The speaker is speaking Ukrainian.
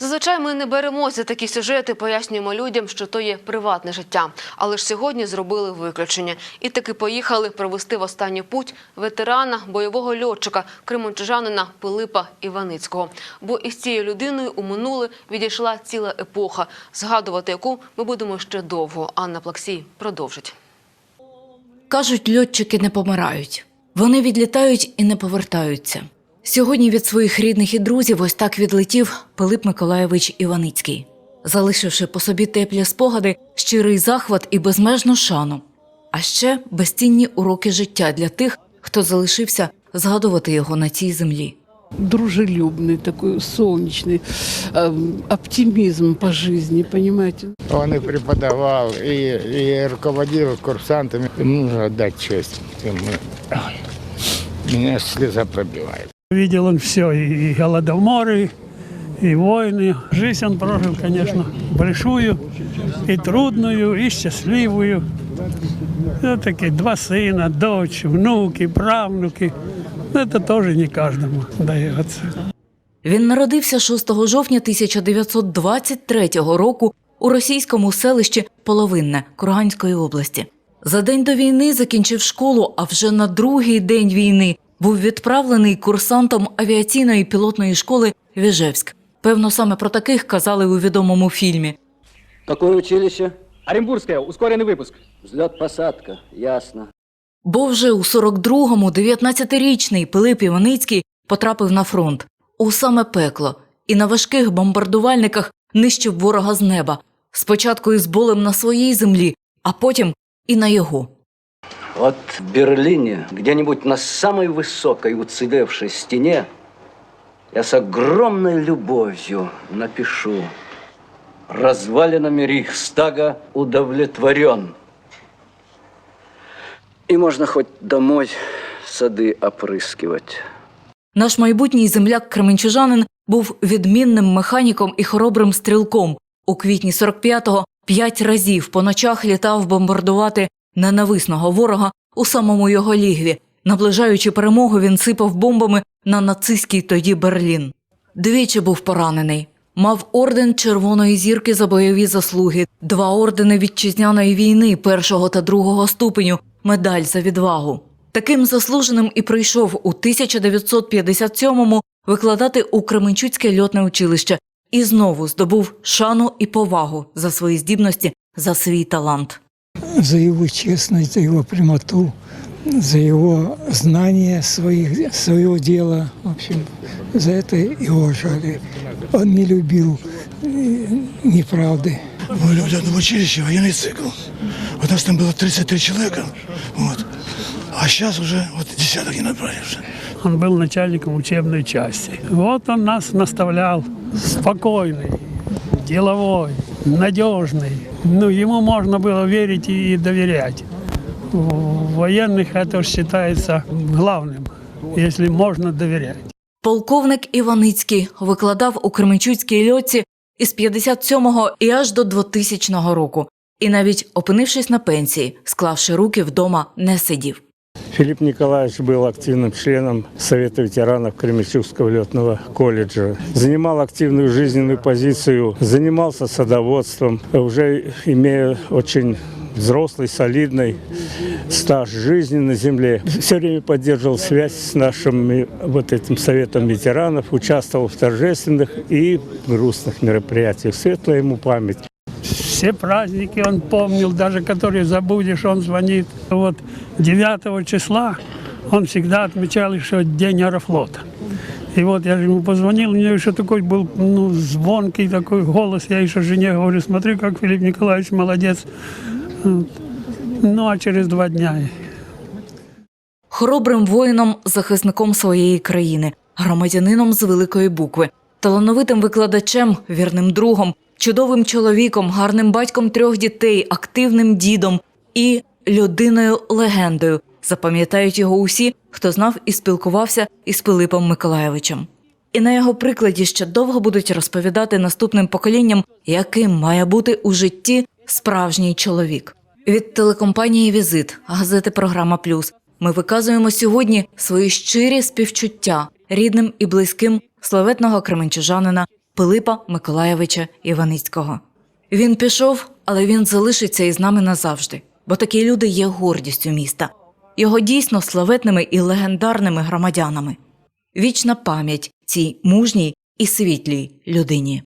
Зазвичай ми не беремося такі сюжети, пояснюємо людям, що то є приватне життя. Але ж сьогодні зробили виключення і таки поїхали провести в останню путь ветерана бойового льотчика кримончужанина Пилипа Іваницького. Бо із цією людиною у минуле відійшла ціла епоха, згадувати яку ми будемо ще довго. Анна Плаксій продовжить. Кажуть, льотчики не помирають. Вони відлітають і не повертаються. Сьогодні від своїх рідних і друзів ось так відлетів Пилип Миколайович Іваницький, залишивши по собі теплі спогади, щирий захват і безмежну шану, а ще безцінні уроки життя для тих, хто залишився згадувати його на цій землі. дружелюбный, такой солнечный, эм, оптимизм по жизни, понимаете? Он и преподавал, и, и руководил курсантами. Ему нужно отдать честь. Ему- Ой, Меня слеза пробивает. Видел он все, и голодоморы, и войны. Жизнь он прожил, конечно, большую, и трудную, и счастливую. Все-таки два сына, дочь, внуки, правнуки. Это тоже не каждому дается. Він народився 6 жовтня 1923 року у російському селищі Половинне Курганської області. За день до війни закінчив школу, а вже на другий день війни був відправлений курсантом авіаційної пілотної школи Віжевськ. Певно, саме про таких казали у відомому фільмі. Какое училище? Оренбургская, ускоренный выпуск. Взлет-посадка, ясно. Бо вже у 42-му 19-річний Пилип Іваницький потрапив на фронт у саме пекло і на важких бомбардувальниках нищив ворога з неба. Спочатку із болем на своїй землі, а потім і на його. Вот в Берлине, где-нибудь на самой высокой уцелевшей стене, я с огромной любовью напишу «Развалинами Рейхстага удовлетворен». И можно хоть домой сады опрыскивать. Наш майбутній земляк Кременчужанин був відмінним механіком і хоробрим стрілком. У квітні 45-го п'ять разів по ночах літав бомбардувати ненависного ворога у самому його лігві. Наближаючи перемогу, він сипав бомбами на нацистський тоді Берлін. Двічі був поранений. Мав орден Червоної зірки за бойові заслуги, два ордени вітчизняної війни першого та другого ступеню, медаль за відвагу. Таким заслуженим і прийшов у 1957-му викладати у Кременчуцьке льотне училище і знову здобув шану і повагу за свої здібності, за свій талант. За его честность, за его прямоту, за его знание своих, своего дела. В общем, за это его уважали. Он не любил э, неправды. Мы люди в училище, военный цикл. Вот нас там было 33 человека. Вот. А сейчас уже вот десяток не набрали уже. Он был начальником учебной части. Вот он нас наставлял. Спокойный, деловой, надежный. Ну, ему можно было верить и доверять. В военных это считается главным, если можно доверять. Полковник Іваницький викладав у Кременчуцькій льотці із 57-го і аж до 2000 року. І навіть опинившись на пенсії, склавши руки вдома, не сидів. Филипп Николаевич был активным членом Совета ветеранов Кременчугского летного колледжа. Занимал активную жизненную позицию, занимался садоводством, уже имея очень взрослый, солидный стаж жизни на земле. Все время поддерживал связь с нашим вот этим Советом ветеранов, участвовал в торжественных и грустных мероприятиях. Светлая ему память. Все праздники он помнил, даже которые забудешь, он звонит. Вот 9 числа он всегда отмечал еще День аэрофлота. И вот я же ему позвонил, у него еще такой был ну, звонкий такой голос. Я еще жене говорю, смотри, как Филипп Николаевич молодец. Вот. Ну, а через два дня Хоробрим воїном, захисником своєї країни, громадянином з великої букви, талановитим викладачем, вірним другом, чудовим чоловіком, гарним батьком трьох дітей, активним дідом і людиною легендою. Запам'ятають його усі, хто знав і спілкувався із Пилипом Миколайовичем. І на його прикладі ще довго будуть розповідати наступним поколінням, яким має бути у житті справжній чоловік. Від телекомпанії Візит, газети Програма Плюс. Ми виказуємо сьогодні свої щирі співчуття рідним і близьким славетного кременчужанина Пилипа Миколаєвича Іваницького. Він пішов, але він залишиться із нами назавжди, бо такі люди є гордістю міста, його дійсно славетними і легендарними громадянами. Вічна пам'ять цій мужній і світлій людині.